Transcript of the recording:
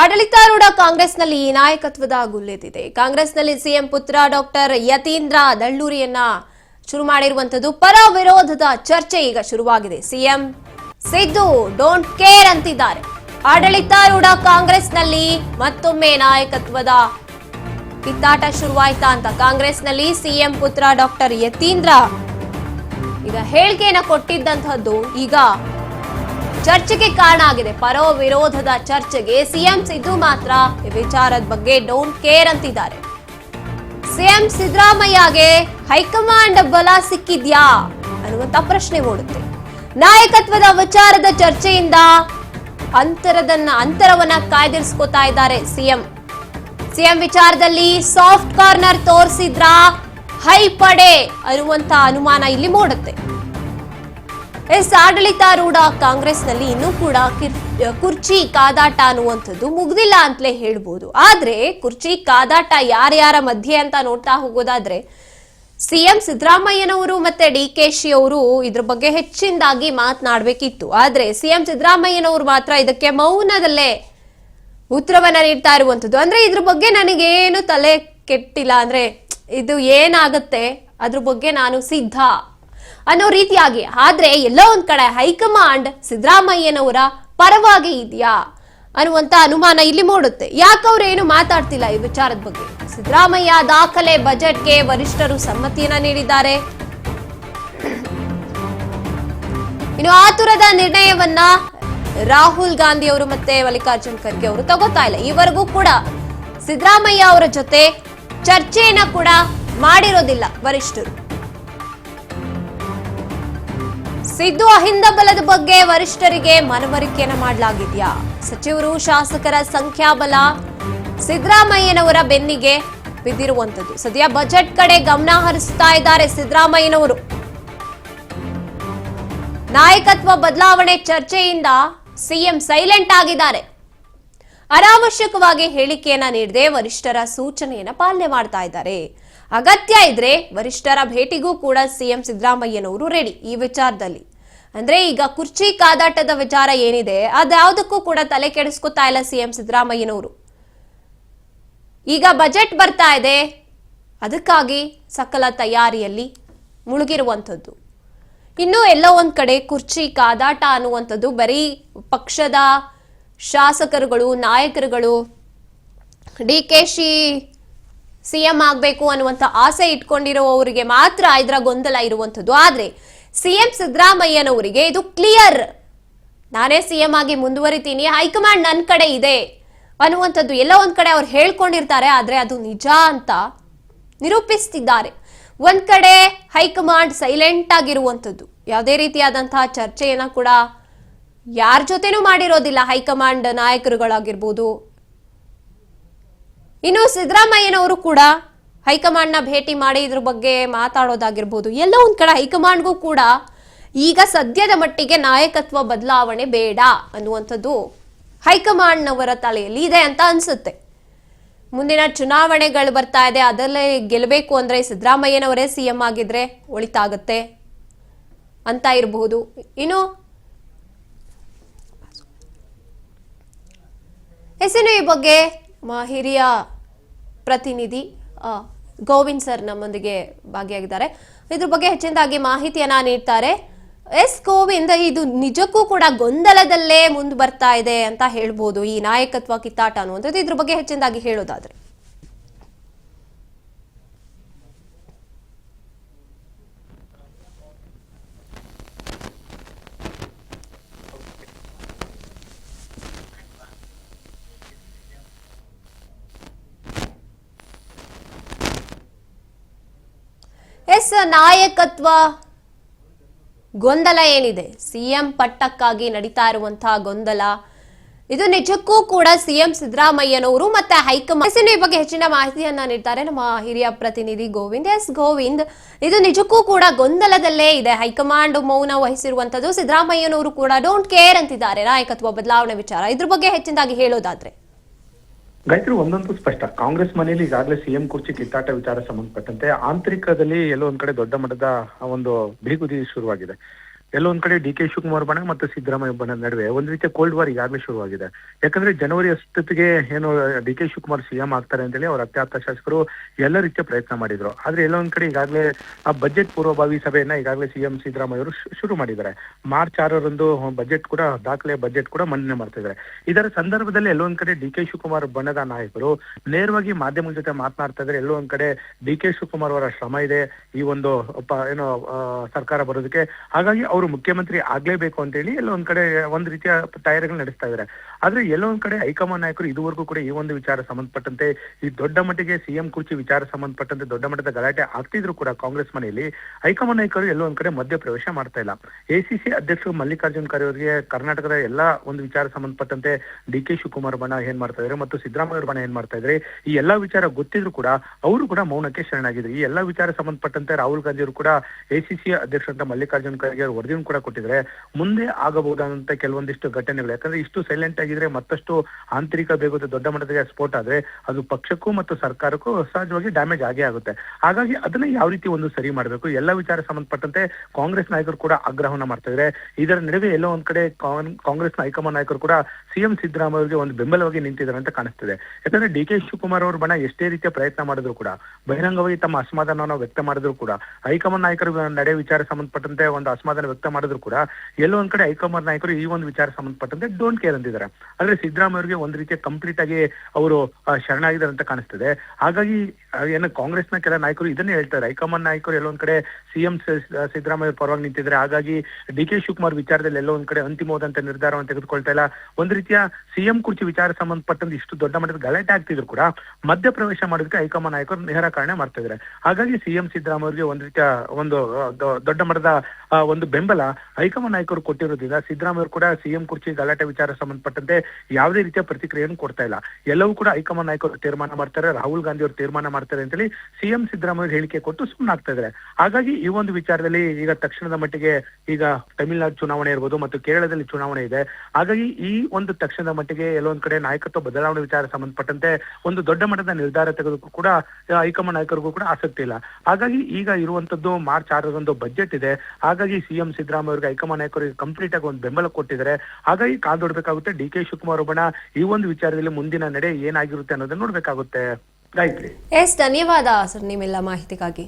ಆಡಳಿತಾರೂಢ ಕಾಂಗ್ರೆಸ್ನಲ್ಲಿ ನಾಯಕತ್ವದ ಗುಲ್ಲೆದಿದೆ ಕಾಂಗ್ರೆಸ್ನಲ್ಲಿ ಸಿಎಂ ಪುತ್ರ ಡಾಕ್ಟರ್ ಯತೀಂದ್ರ ದಳ್ಳೂರಿಯನ್ನ ಶುರು ಮಾಡಿರುವಂತದ್ದು ಪರ ವಿರೋಧದ ಚರ್ಚೆ ಈಗ ಶುರುವಾಗಿದೆ. ಸಿಎಂ ಸಿದ್ದು ಡೋಂಟ್ ಕೇರ್ ಅಂತಿದ್ದಾರೆ. ಆಡಳಿತಾರೂಢ ಕಾಂಗ್ರೆಸ್ನಲ್ಲಿ ಮತ್ತೊಮ್ಮೆ ನಾಯಕತ್ವದ ಕಿತ್ತಾಟ ಶುರುವಾಯ್ತಾ ಅಂತ ಕಾಂಗ್ರೆಸ್ನಲ್ಲಿ ಸಿಎಂ ಪುತ್ರ ಡಾಕ್ಟರ್ ಯತೀಂದ್ರ ಈಗ ಹೇಳಿಕೆಯನ್ನ ಕೊಟ್ಟಿದ್ದಂತಹದ್ದು ಈಗ ಚರ್ಚೆಗೆ ಕಾರಣ ಆಗಿದೆ ಪರೋ ವಿರೋಧದ ಚರ್ಚೆಗೆ ಸಿಎಂ ಸಿದ್ದು ಮಾತ್ರ ಈ ವಿಚಾರದ ಬಗ್ಗೆ ಡೋಂಟ್ ಕೇರ್ ಅಂತಿದ್ದಾರೆ. ಸಿಎಂ ಸಿದ್ದರಾಮಯ್ಯಗೆ ಹೈಕಮಾಂಡ್ ಬಲ ಸಿಕ್ಕಿದ್ಯಾ? ಅನ್ನುವಂತ ಪ್ರಶ್ನೆ ಓಡುತ್ತೆ ನಾಯಕತ್ವದ ವಿಚಾರದ ಚರ್ಚೆಯಿಂದ ಅಂತರದನ್ನ, ಅಂತರವನ್ನ ಕಾಯ್ದಿರಿಸ್ಕೋತಾ ಇದ್ದಾರೆ ಸಿಎಂ. ಸಿಎಂ ವಿಚಾರದಲ್ಲಿ ಸಾಫ್ಟ್ ಕಾರ್ನರ್ ತೋರಿಸಿದ್ರ? ಹೈ ಪಡೆ ಅನ್ನುವಂತ ಅನುಮಾನ ಇಲ್ಲಿ ಮೂಡುತ್ತೆ. ಎಸ್, ಆಡಳಿತಾರೂಢ ಕಾಂಗ್ರೆಸ್ನಲ್ಲಿ ಇನ್ನೂ ಕೂಡ ಕಿರ್- ಕುರ್ಚಿ ಕಾದಾಟ ಅನ್ನುವಂಥದ್ದು ಮುಗ್ದಿಲ್ಲ ಅಂತಲೇ ಹೇಳ್ಬೋದು. ಆದ್ರೆ ಕುರ್ಚಿ ಕಾದಾಟ ಯಾರ್ಯಾರ ಮಧ್ಯೆ ಅಂತ ನೋಡ್ತಾ ಹೋಗೋದಾದ್ರೆ, ಸಿಎಂ ಸಿದ್ದರಾಮಯ್ಯನವರು ಮತ್ತೆ ಡಿ ಕೆ ಶಿ ಅವರು ಇದ್ರ ಬಗ್ಗೆ ಹೆಚ್ಚಿನದಾಗಿ ಮಾತನಾಡಬೇಕಿತ್ತು. ಆದ್ರೆ ಸಿಎಂ ಸಿದ್ದರಾಮಯ್ಯನವರು ಮಾತ್ರ ಇದಕ್ಕೆ ಮೌನದಲ್ಲೇ ಉತ್ತರವನ್ನ ನೀಡ್ತಾ ಇರುವಂಥದ್ದು. ಅಂದ್ರೆ ಇದ್ರ ಬಗ್ಗೆ ನನಗೇನು ತಲೆ ಕೆಟ್ಟಿಲ್ಲ. ಅಂದ್ರೆ ಇದು ಏನಾಗುತ್ತೆ? ಅದ್ರ ಬಗ್ಗೆ ನಾನು ಸಿದ್ಧ. ಅನ್ನೋ ರೀತಿಯಾಗಿ. ಆದ್ರೆ ಎಲ್ಲೋ ಒಂದ್ ಕಡೆ ಹೈಕಮಾಂಡ್ ಸಿದ್ದರಾಮಯ್ಯನವರ ಪರವಾಗಿ ಇದೆಯಾ ಅನ್ನುವಂತ ಅನುಮಾನ ಇಲ್ಲಿ ಮೂಡುತ್ತೆ. ಯಾಕೆ ಅವ್ರು ಏನು ಮಾತಾಡ್ತಿಲ್ಲ ಈ ವಿಚಾರದ ಬಗ್ಗೆ? ಸಿದ್ದರಾಮಯ್ಯ ದಾಖಲೆ, ಬಜೆಟ್ಗೆ ವರಿಷ್ಠರು ಸಮ್ಮತಿಯನ್ನ ನೀಡಿದ್ದಾರೆ. ಇನ್ನು ಆತುರದ ನಿರ್ಣಯವನ್ನ ರಾಹುಲ್ ಗಾಂಧಿ ಅವರು ಮತ್ತೆ ಮಲ್ಲಿಕಾರ್ಜುನ್ ಖರ್ಗೆ ಅವರು ತಗೋತಾ ಇಲ್ಲ. ಈವರೆಗೂ ಕೂಡ ಸಿದ್ದರಾಮಯ್ಯ ಅವರ ಜೊತೆ ಚರ್ಚೆಯನ್ನ ಕೂಡ ಮಾಡಿರೋದಿಲ್ಲ ವರಿಷ್ಠರು. ಸಿದ್ದು ಅಹಿಂದ ಬಲದ ಬಗ್ಗೆ ವರಿಷ್ಠರಿಗೆ ಮನವರಿಕೆಯನ್ನ ಮಾಡಲಾಗಿದೆಯಾ? ಸಚಿವರು ಶಾಸಕರ ಸಂಖ್ಯಾಬಲ ಸಿದ್ದರಾಮಯ್ಯನವರ ಬೆನ್ನಿಗೆ ಬಿದ್ದಿರುವಂತದ್ದು ಸದ್ಯ ಬಜೆಟ್ ಕಡೆ ಗಮನ ಹರಿಸ್ತಾ ಇದ್ದಾರೆ ಸಿದ್ದರಾಮಯ್ಯನವರು. ನಾಯಕತ್ವ ಬದಲಾವಣೆ ಚರ್ಚೆಯಿಂದ ಸಿಎಂ ಸೈಲೆಂಟ್ ಆಗಿದ್ದಾರೆ. ಅನಾವಶ್ಯಕವಾಗಿ ಹೇಳಿಕೆಯನ್ನ ನೀಡದೆ ವರಿಷ್ಠರ ಸೂಚನೆಯನ್ನ ಪಾಲನೆ ಮಾಡ್ತಾ ಇದ್ದಾರೆ. ಅಗತ್ಯ ಇದ್ರೆ ವರಿಷ್ಠರ ಭೇಟಿಗೂ ಕೂಡ ಸಿಎಂ ಸಿದ್ದರಾಮಯ್ಯನವರು ರೆಡಿ ಈ ವಿಚಾರದಲ್ಲಿ. ಅಂದ್ರೆ ಈಗ ಕುರ್ಚಿ ಕಾದಾಟದ ವಿಚಾರ ಏನಿದೆ, ಅದ್ಯಾವುದಕ್ಕೂ ಕೂಡ ತಲೆ ಕೆಡಿಸ್ಕೊತಾ ಇಲ್ಲ ಸಿಎಂ ಸಿದ್ದರಾಮಯ್ಯನವರು. ಈಗ ಬಜೆಟ್ ಬರ್ತಾ ಇದೆ, ಅದಕ್ಕಾಗಿ ಸಕಲ ತಯಾರಿಯಲ್ಲಿ ಮುಳುಗಿರುವಂಥದ್ದು. ಇನ್ನು ಎಲ್ಲೋ ಒಂದ್ ಕಡೆ ಕುರ್ಚಿ ಕಾದಾಟ ಅನ್ನುವಂಥದ್ದು ಬರೀ ಪಕ್ಷದ ಶಾಸಕರುಗಳು, ನಾಯಕರುಗಳು, ಡಿ ಕೆ ಶಿ ಸಿಎಂ ಆಗಬೇಕು ಅನ್ನುವಂಥ ಆಸೆ ಇಟ್ಕೊಂಡಿರುವವರಿಗೆ ಮಾತ್ರ ಇದರ ಗೊಂದಲ ಇರುವಂಥದ್ದು. ಆದ್ರೆ ಸಿಎಂ ಸಿದ್ದರಾಮಯ್ಯನವರಿಗೆ ಇದು ಕ್ಲಿಯರ್. ನಾನೇ ಸಿಎಂ ಆಗಿ ಮುಂದುವರಿತೀನಿ, ಹೈಕಮಾಂಡ್ ನನ್ನ ಕಡೆ ಇದೆ ಅನ್ನುವಂಥದ್ದು ಎಲ್ಲ ಒಂದು ಕಡೆ ಅವ್ರು ಹೇಳ್ಕೊಂಡಿರ್ತಾರೆ, ಆದರೆ ಅದು ನಿಜ ಅಂತ ನಿರೂಪಿಸ್ತಿದ್ದಾರೆ. ಒಂದು ಕಡೆ ಹೈಕಮಾಂಡ್ ಸೈಲೆಂಟ್ ಆಗಿರುವಂಥದ್ದು, ಯಾವುದೇ ರೀತಿಯಾದಂತಹ ಚರ್ಚೆಯನ್ನ ಕೂಡ ಯಾರ ಜೊತೆನೂ ಮಾಡಿರೋದಿಲ್ಲ ಹೈಕಮಾಂಡ್ ನಾಯಕರುಗಳಾಗಿರ್ಬೋದು. ಇನ್ನು ಸಿದ್ದರಾಮಯ್ಯನವರು ಕೂಡ ಹೈಕಮಾಂಡ್ನ ಭೇಟಿ ಮಾಡಿ ಇದ್ರ ಬಗ್ಗೆ ಮಾತಾಡೋದಾಗಿರ್ಬೋದು. ಎಲ್ಲೋ ಒಂದ್ ಕಡೆ ಹೈಕಮಾಂಡ್ಗೂ ಕೂಡ ಈಗ ಸದ್ಯದ ಮಟ್ಟಿಗೆ ನಾಯಕತ್ವ ಬದಲಾವಣೆ ಬೇಡ ಅನ್ನುವಂಥದ್ದು ಹೈಕಮಾಂಡ್ನವರ ತಲೆಯಲ್ಲಿ ಇದೆ ಅಂತ ಅನ್ಸುತ್ತೆ. ಮುಂದಿನ ಚುನಾವಣೆಗಳು ಬರ್ತಾ ಇದೆ, ಅದರಲ್ಲೇ ಗೆಲ್ಲಬೇಕು ಅಂದ್ರೆ ಸಿದ್ದರಾಮಯ್ಯನವರೇ ಸಿ ಎಂ ಆಗಿದ್ರೆ ಒಳಿತಾಗತ್ತೆ ಅಂತ ಇರಬಹುದು ಇನ್ನು ಎಸ್ ಈ ಬಗ್ಗೆ ಹಿರಿಯ ಪ್ರತಿನಿಧಿ ಗೋವಿಂದ್ ಸರ್ ನಮ್ಮೊಂದಿಗೆ ಭಾಗಿಯಾಗಿದ್ದಾರೆ. ಇದ್ರ ಬಗ್ಗೆ ಹೆಚ್ಚಿನದಾಗಿ ಮಾಹಿತಿಯನ್ನ ನೀಡ್ತಾರೆ. ಎಸ್ ಗೋವಿಂದ್, ಇದು ನಿಜಕ್ಕೂ ಕೂಡ ಗೊಂದಲದಲ್ಲೇ ಮುಂದೆ ಬರ್ತಾ ಇದೆ ಅಂತ ಹೇಳ್ಬೋದು ಈ ನಾಯಕತ್ವ ಕಿತ್ತಾಟ ಅನ್ನುವಂಥದ್ದು. ಇದ್ರ ಬಗ್ಗೆ ಹೆಚ್ಚಿನದಾಗಿ ಹೇಳೋದಾದ್ರೆ. ಎಸ್ ನಾಯಕತ್ವ ಗೊಂದಲ ಏನಿದೆ? ಸಿಎಂ ಪಟ್ಟಕ್ಕಾಗಿ ನಡೀತಾ ಇರುವಂತಹ ಗೊಂದಲ. ಇದು ನಿಜಕ್ಕೂ ಕೂಡ ಸಿಎಂ ಸಿದ್ದರಾಮಯ್ಯನವರು ಮತ್ತೆ ಹೈಕಮಾಂಡ್ ಈ ಬಗ್ಗೆ ಹೆಚ್ಚಿನ ಮಾಹಿತಿಯನ್ನ ನೀಡ್ತಾರೆ ನಮ್ಮ ಹಿರಿಯ ಪ್ರತಿನಿಧಿ ಗೋವಿಂದ್. ಎಸ್ ಗೋವಿಂದ್, ಇದು ನಿಜಕ್ಕೂ ಕೂಡ ಗೊಂದಲದಲ್ಲೇ ಇದೆ. ಹೈಕಮಾಂಡ್ ಮೌನ ವಹಿಸಿರುವಂತದ್ದು ಸಿದ್ದರಾಮಯ್ಯನವರು ಕೂಡ. ಡೋಂಟ್ ಕೇರ್ ಅಂತಿದ್ದಾರೆ. ನಾಯಕತ್ವ ಬದಲಾವಣೆ ವಿಚಾರ. ಇದ್ರ ಬಗ್ಗೆ ಹೆಚ್ಚಿನದಾಗಿ ಹೇಳೋದಾದ್ರೆ. ಗಾಯತ್ರಿ ಒಂದಂತೂ ಸ್ಪಷ್ಟ. ಕಾಂಗ್ರೆಸ್ ಮನೆಯಲ್ಲಿ ಈಗಾಗಲೇ ಸಿಎಂ ಕುರ್ಚಿ ಕಿತ್ತಾಟ ವಿಚಾರ ಸಂಬಂಧಪಟ್ಟಂತೆ ಆಂತರಿಕದಲ್ಲಿ ಎಲ್ಲೋ ಒಂದ್ ಕಡೆ ದೊಡ್ಡ ಮಟ್ಟದ ಒಂದು ಬಿಗುದಿ ಶುರುವಾಗಿದೆ. ಎಲ್ಲೋ ಒಂದ್ ಕಡೆ ಡಿ ಕೆ ಶಿವಕುಮಾರ್ ಬಣ ಮತ್ತು ಸಿದ್ದರಾಮಯ್ಯ ಬಣ ನಡುವೆ ಒಂದ್ ರೀತಿಯ ಕೋಲ್ಡ್ ವಾರ್ ಈಗಾಗಲೇ ಶುರುವಾಗಿದೆ. ಯಾಕಂದ್ರೆ ಜನವರಿ ಅಷ್ಟೊತ್ತಿಗೆ ಏನು ಡಿ ಕೆ ಶಿವಕುಮಾರ್ ಸಿಎಂ ಆಗ್ತಾರೆ ಅಂತೇಳಿ ಅವ್ರ ಅತ್ಯಾಪ್ತ ಶಾಸಕರು ಎಲ್ಲ ರೀತಿಯ ಪ್ರಯತ್ನ ಮಾಡಿದ್ರು. ಆದ್ರೆ ಎಲ್ಲೊಂದ್ ಕಡೆ ಈಗಾಗಲೇ ಆ ಬಜೆಟ್ ಪೂರ್ವಭಾವಿ ಸಭೆಯನ್ನ ಈಗಾಗಲೇ ಸಿಎಂ ಸಿದ್ದರಾಮಯ್ಯ ಅವರು ಶುರು ಮಾಡಿದ್ದಾರೆ. ಮಾರ್ಚ್ ಆರರಂದು ಬಜೆಟ್ ಕೂಡ, ದಾಖಲೆ ಬಜೆಟ್ ಕೂಡ ಮನ್ನಣೆ ಮಾಡ್ತಾ ಇದ್ದಾರೆ. ಇದರ ಸಂದರ್ಭದಲ್ಲಿ ಎಲ್ಲೊಂದ್ ಕಡೆ ಡಿ ಕೆ ಶಿವಕುಮಾರ್ ಬಣ್ಣದ ನಾಯಕರು ನೇರವಾಗಿ ಮಾಧ್ಯಮದ ಜೊತೆ ಮಾತನಾಡ್ತಾ ಇದ್ರೆ ಎಲ್ಲೋ ಒಂದ್ ಕಡೆ ಡಿ ಕೆ ಶಿವಕುಮಾರ್ ಅವರ ಶ್ರಮ ಇದೆ. ಈ ಒಂದು ಏನು ಸರ್ಕಾರ ಬರೋದಕ್ಕೆ. ಹಾಗಾಗಿ ಅವರು ಮುಖ್ಯಮಂತ್ರಿ ಆಗ್ಲೇಬೇಕು ಅಂತ ಹೇಳಿ ಎಲ್ಲೋ ಒಂದ್ ಕಡೆ ಒಂದ್ ರೀತಿಯ ತಯಾರಿಗಳು ನಡೆಸ್ತಾ ಇದ್ದಾರೆ ಆದ್ರೆ ಎಲ್ಲೋ ಒಂದ್ ಕಡೆ ಹೈಕಮಾಂಡ್ ನಾಯಕರು ಇದುವರೆಗೂ ಕೂಡ ಈ ಒಂದು ವಿಚಾರ ಸಂಬಂಧಪಟ್ಟಂತೆ, ಈ ದೊಡ್ಡ ಮಟ್ಟಿಗೆ ಸಿಎಂ ಕುರ್ಚಿ ವಿಚಾರ ಸಂಬಂಧಪಟ್ಟಂತೆ ದೊಡ್ಡ ಮಟ್ಟದ ಗಲಾಟೆ ಆಗ್ತಿದ್ರು ಕೂಡ ಕಾಂಗ್ರೆಸ್ ಮನೆಯಲ್ಲಿ. ಹೈಕಮಾಂಡ್ ನಾಯಕರು ಎಲ್ಲೋ ಒಂದ್ ಕಡೆ ಮಧ್ಯ ಪ್ರವೇಶ ಮಾಡ್ತಾ ಇಲ್ಲ. ಎಸಿಸಿ ಅಧ್ಯಕ್ಷರು ಮಲ್ಲಿಕಾರ್ಜುನ್ ಖರ್ಗೆ ಅವರಿಗೆ ಕರ್ನಾಟಕದ ಎಲ್ಲಾ ಒಂದು ವಿಚಾರ ಸಂಬಂಧಪಟ್ಟಂತೆ ಡಿ ಕೆ ಶಿವಕುಮಾರ್ ಬಣ ಏನ್ ಮಾಡ್ತಾ ಇದ್ದಾರೆ ಮತ್ತು ಸಿದ್ದರಾಮಯ್ಯ ಬಣ್ಣ ಬಣ ಏನ್ ಮಾಡ್ತಾ ಇದ್ದಾರೆ ಈ ಎಲ್ಲಾ ವಿಚಾರ ಗೊತ್ತಿದ್ರು ಕೂಡ ಅವರು ಕೂಡ ಮೌನಕ್ಕೆ ಶರಣಾಗಿದ್ರು. ಈ ಎಲ್ಲಾ ವಿಚಾರ ಸಂಬಂಧಪಟ್ಟಂತೆ ರಾಹುಲ್ ಗಾಂಧಿ ಅವರು ಕೂಡ ಎಸಿಸಿ ಅಧ್ಯಕ್ಷರಂತ ಮಲ್ಲಿಕಾರ್ಜುನ್ ಖರ್ಗೆ ಅವರು ವರದಿಯನ್ನು ಕೂಡ ಕೊಟ್ಟಿದ್ದಾರೆ ಮುಂದೆ ಆಗಬಹುದಾದಂತ ಕೆಲವೊಂದಿಷ್ಟು ಘಟನೆಗಳು. ಯಾಕಂದ್ರೆ ಇಷ್ಟು ಸೈಲೆಂಟ್ ಆಗಿದ್ರೆ ಮತ್ತಷ್ಟು ಆಂತರಿಕ ಬೇಗದ ದೊಡ್ಡ ಮಟ್ಟದಲ್ಲಿ ಸ್ಫೋಟ ಆದ್ರೆ ಅದು ಪಕ್ಷಕ್ಕೂ ಮತ್ತು ಸರ್ಕಾರಕ್ಕೂ ಸಹಜವಾಗಿ ಡ್ಯಾಮೇಜ್ ಆಗೇ ಆಗುತ್ತೆ. ಹಾಗಾಗಿ ಅದನ್ನ ಯಾವ ರೀತಿ ಒಂದು ಸರಿ ಮಾಡಬೇಕು? ಎಲ್ಲ ವಿಚಾರ ಸಂಬಂಧಪಟ್ಟಂತೆ ಕಾಂಗ್ರೆಸ್ ನಾಯಕರು ಕೂಡ ಆಗ್ರಹವನ್ನ ಮಾಡ್ತಾ ಇದ್ದಾರೆ ಇದರ ನಡುವೆ ಎಲ್ಲೋ ಒಂದ್ ಕಡೆ ಕಾಂಗ್ರೆಸ್ ಕಾಂಗ್ರೆಸ್ನ ಹೈಕಮಾಂಡ್ ನಾಯಕರು ಕೂಡ ಸಿಎಂ ಸಿದ್ದರಾಮಯ್ಯ ಅವರಿಗೆ ಒಂದು ಬೆಂಬಲವಾಗಿ ನಿಂತಿದ್ದಾರೆ ಅಂತ ಕಾಣಿಸ್ತಿದೆ. ಯಾಕಂದ್ರೆ ಡಿ ಕೆ ಶಿವಕುಮಾರ್ ಅವರು ಬಣ ಎಷ್ಟೇ ರೀತಿಯ ಪ್ರಯತ್ನ ಮಾಡಿದ್ರು ಕೂಡ, ಬಹಿರಂಗವಾಗಿ ತಮ್ಮ ಅಸಮಾಧಾನವನ್ನು ವ್ಯಕ್ತ ಮಾಡಿದ್ರು ಕೂಡ, ಹೈಕಮಾಂಡ್ ನಾಯಕರು ನಡೆ ವಿಚಾರ ಸಂಬಂಧಪಟ್ಟಂತೆ ಒಂದು ಅಸಮಾಧಾನ ವ್ಯಕ್ತ ಮಾಡಿದ್ರು ಕೂಡ ಎಲ್ಲೋ ಒಂದ್ ಕಡೆ ಹೈಕಮಾಂಡ್ ನಾಯಕರು ಈ ಒಂದು ವಿಚಾರ ಸಂಬಂಧಪಟ್ಟಂತೆ ಡೋಂಟ್ ಕೇರ್ ಅಂತಿದ್ದಾರೆ. ಆದ್ರೆ ಸಿದ್ದರಾಮಯ್ಯ ಅವರಿಗೆ ಒಂದ್ ರೀತಿಯ ಕಂಪ್ಲೀಟ್ ಆಗಿ ಅವರು ಶರಣಾಗಿದ್ದಾರೆ ಅಂತ ಕಾಣಿಸ್ತದೆ. ಹಾಗಾಗಿ ಏನೋ ಏನು ಕಾಂಗ್ರೆಸ್ನ ಕೆಲ ನಾಯಕರು ಇದನ್ನೇ ಹೇಳ್ತಾರೆ. ಹೈಕಮಾಂಡ್ ನಾಯಕರು ಎಲ್ಲೊಂದ್ ಕಡೆ ಸಿಎಂ ಸಿದ್ದರಾಮಯ್ಯ ಪರವಾಗಿ ನಿಂತಿದ್ರೆ ಹಾಗಾಗಿ ಡಿ ಕೆ ಶಿವಕುಮಾರ್ ವಿಚಾರದಲ್ಲಿ ಎಲ್ಲೋ ಒಂದ್ ಕಡೆ ಅಂತಿಮವಾದಂತ ನಿರ್ಧಾರವನ್ನು ತೆಗೆದುಕೊಳ್ತಾ ಇಲ್ಲ. ಒಂದ್ ರೀತಿಯ ಸಿಎಂ ಕುರ್ಚಿ ವಿಚಾರ ಸಂಬಂಧಪಟ್ಟಂತೆ ಇಷ್ಟು ದೊಡ್ಡ ಮಟ್ಟದ ಗಲಾಟೆ ಆಗ್ತಿದ್ರು ಕೂಡ ಮಧ್ಯ ಪ್ರವೇಶ ಮಾಡೋದಕ್ಕೆ ಹೈಕಮಾಂಡ್ ನಾಯಕರು ನಿರಾಕರಣೆ ಮಾಡ್ತಾ ಇದ್ದಾರೆ. ಹಾಗಾಗಿ ಸಿಎಂ ಸಿದ್ದರಾಮಯ್ಯ ಅವರಿಗೆ ಒಂದ್ ರೀತಿಯ ಒಂದು ದೊಡ್ಡ ಮಟ್ಟದ ಒಂದು ಬೆಂಬಲ ಹೈಕಮಾಂಡ್ ನಾಯಕರು ಕೊಟ್ಟಿರೋದ್ರಿಂದ ಸಿದ್ದರಾಮಯ್ಯ ಕೂಡ ಸಿಎಂ ಕುರ್ಚಿ ಗಲಾಟೆ ವಿಚಾರ ಸಂಬಂಧಪಟ್ಟಂತೆ ಯಾವುದೇ ರೀತಿಯ ಪ್ರತಿಕ್ರಿಯೆಯನ್ನು ಕೊಡ್ತಾ ಇಲ್ಲ. ಎಲ್ಲವೂ ಕೂಡ ಹೈಕಮಾಂಡ್ ನಾಯಕರು ತೀರ್ಮಾನ ಮಾಡ್ತಾರೆ, ರಾಹುಲ್ ಗಾಂಧಿ ಅವರು ತೀರ್ಮಾನ ಮಾಡ್ತಾರೆ ಅಂತೇಳಿ ಸಿಎಂ ಸಿದ್ದರಾಮಯ್ಯ ಹೇಳಿಕೆ ಕೊಟ್ಟು ಸುಮ್ಮನಾಗ್ತಾ ಇದ್ದಾರೆ. ಹಾಗಾಗಿ ಈ ಒಂದು ವಿಚಾರದಲ್ಲಿ ಈಗ ತಕ್ಷಣದ ಮಟ್ಟಿಗೆ ಈಗ ತಮಿಳುನಾಡು ಚುನಾವಣೆ ಇರ್ಬೋದು ಮತ್ತು ಕೇರಳದಲ್ಲಿ ಚುನಾವಣೆ ಇದೆ. ಹಾಗಾಗಿ ಈ ಒಂದು ತಕ್ಷಣದ ಮಟ್ಟಿಗೆ ಎಲ್ಲೊಂದ್ ಕಡೆ ನಾಯಕತ್ವ ಬದಲಾವಣೆ ವಿಚಾರ ಸಂಬಂಧಪಟ್ಟಂತೆ ಒಂದು ದೊಡ್ಡ ಮಟ್ಟದ ನಿರ್ಧಾರ ತೆಗೆದಕ್ಕೂ ಕೂಡ ಹೈಕಮಾಂಡ್ ನಾಯಕರಿಗೂ ಕೂಡ ಆಸಕ್ತಿ ಇಲ್ಲ. ಹಾಗಾಗಿ ಈಗ ಇರುವಂತದ್ದು ಮಾರ್ಚ್ ಆರರಂದು ಬಜೆಟ್ ಇದೆ. ಹಾಗಾಗಿ ಸಿಎಂ ಸಿದ್ದರಾಮಯ್ಯ ಅವರಿಗೆ ಹೈಕಮಾಂಡ್ ನಾಯಕರಿಗೆ ಕಂಪ್ಲೀಟ್ ಆಗಿ ಒಂದು ಬೆಂಬಲ ಕೊಟ್ಟಿದ್ದಾರೆ. ಹಾಗಾಗಿ ಕಾದೊಡ್ಬೇಕಾಗುತ್ತೆ ಡಿ ಕೆ ಶಿವಕುಮಾರ್ ಬಣ ಈ ಒಂದು ವಿಚಾರದಲ್ಲಿ ಮುಂದಿನ ನಡೆ ಏನಾಗಿರುತ್ತೆ ಅನ್ನೋದನ್ನ ನೋಡ್ಬೇಕಾಗುತ್ತೆ. ಎಸ್, ಧನ್ಯವಾದ ಸರ್ ನಿಮ್ಮೆಲ್ಲ ಮಾಹಿತಿಗಾಗಿ.